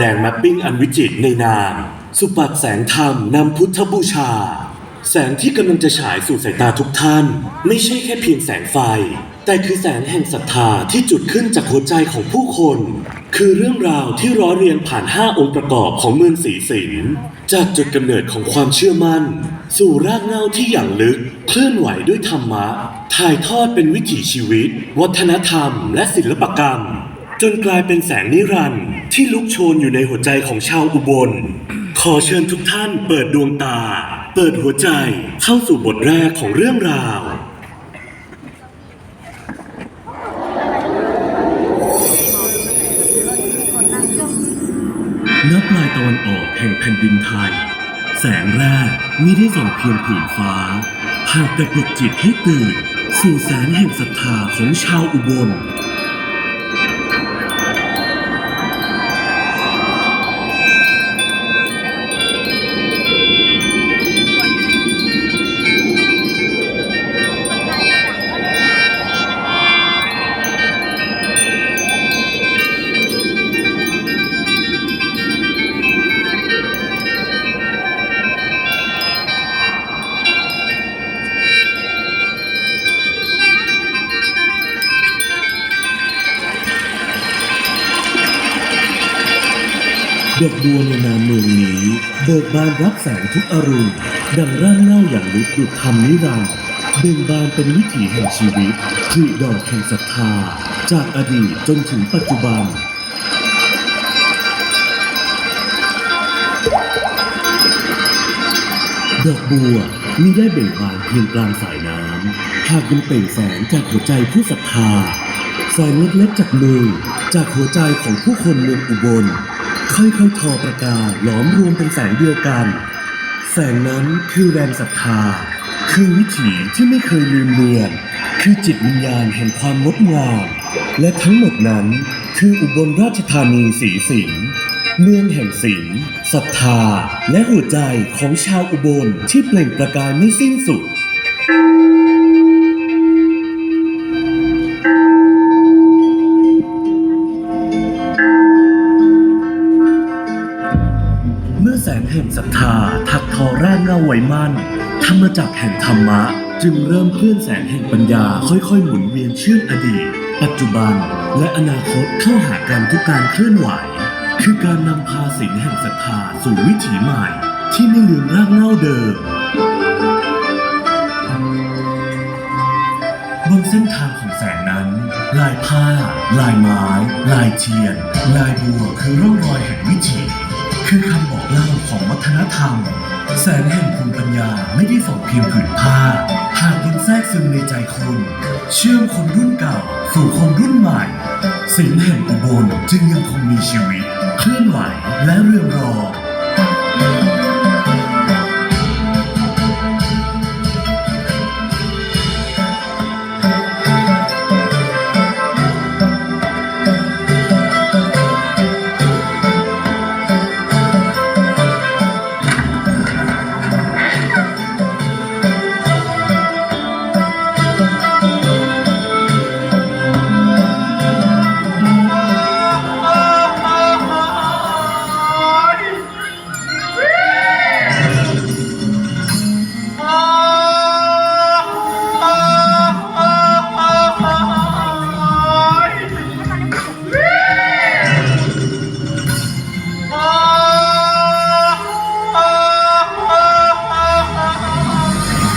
แดงแมปปิ้งอันวิจิตรในนาม สุปัตแสงธรรมนำพุทธบูชา แสงที่กำลังจะฉายสู่สายตาทุกท่าน ไม่ใช่แค่เพียงแสงไฟ แต่คือแสงแห่งศรัทธาที่จุดขึ้นจากหัวใจของผู้คน คือเรื่องราวที่ร้อยเรียงผ่าน 5 องค์ประกอบของเมืองศรีสิงห์จากจุดกำเนิดของความเชื่อมั่น สู่รากเหง้าที่อย่างลึก เคลื่อนไหวด้วยธรรมะ ถ่ายทอดเป็นวิถีชีวิต วัฒนธรรม และศิลปกรรม จนกลายเป็นแสงนิรันดร์ที่ลุกโชนอยู่ในหัวใจของชาวอุบล ขอเชิญทุกท่านเปิดดวงตา เปิดหัวใจเข้าสู่บทแรกของเรื่องราว ณปลายตะวันออกแห่งแผ่นดินไทย แสงแรกมิได้ส่องเพียงผืนฟ้าหากแต่ปลุกจิตให้ตื่น สู่แสงแห่งศรัทธาของชาวอุบล ดอกบัวในนามเมืองนี้เบิกบานรับแสงทุกอรุณดังร่างเล่าอย่างลึกดุจธรรมนิรันดร์เบ่งบานเป็นวิถีแห่งชีวิตผลิดอกแห่งศรัทธา จากอดีตจนถึงปัจจุบันดอกบัวมิได้เบ่งบานเพียงกลางสายน้ำหากยังเปล่งแสงจากหัวใจผู้ศรัทธาแสงเล็กๆจากมือจากหัวใจของผู้คนเมืองอุบล ค่อยๆทอประกาหลอมรวมเป็นแสงเดียวกัน แสงนั้นคือแรงศรัทธา คือวิถีที่ไม่เคยลืมเลือน คือจิตวิญญาณแห่งความงดงามและทั้งหมดนั้นคืออุบลราชธานีสีสิงห์เมืองแห่งศิลป์ศรัทธา และหัวใจของชาวอุบลที่เปล่งประกายไม่สิ้นสุด แรกเงาไหวมันธรรมจักรแห่งธรรมะ จึงเริ่มเคลื่อนแสงแห่งปัญญา ค่อยๆ หมุนเวียนเชื่อมอดีต ปัจจุบัน และอนาคตเข้าหากันทุกการเคลื่อนไหว คือการนำพาสิ่งแห่งศรัทธาสู่วิถีใหม่ ที่ไม่ลืมรากเหง้าเดิมบนเส้นทางของแสงนั้น ลายผ้า ลายไม้ ลายเทียน ลายบัวคือร่องรอยแห่งวิถี คือคำบอกเล่าของวัฒนธรรม แสงแห่งภูมิปัญญาไม่ได้ส่องเพียงผืนผ้า หากยังแทรกซึมในใจคนเชื่อมคนรุ่นเก่า สู่คนรุ่นใหม่ สิ่งแห่งอุบลจึงยังคงมีชีวิต เคลื่อนไหวและเรื่องรอ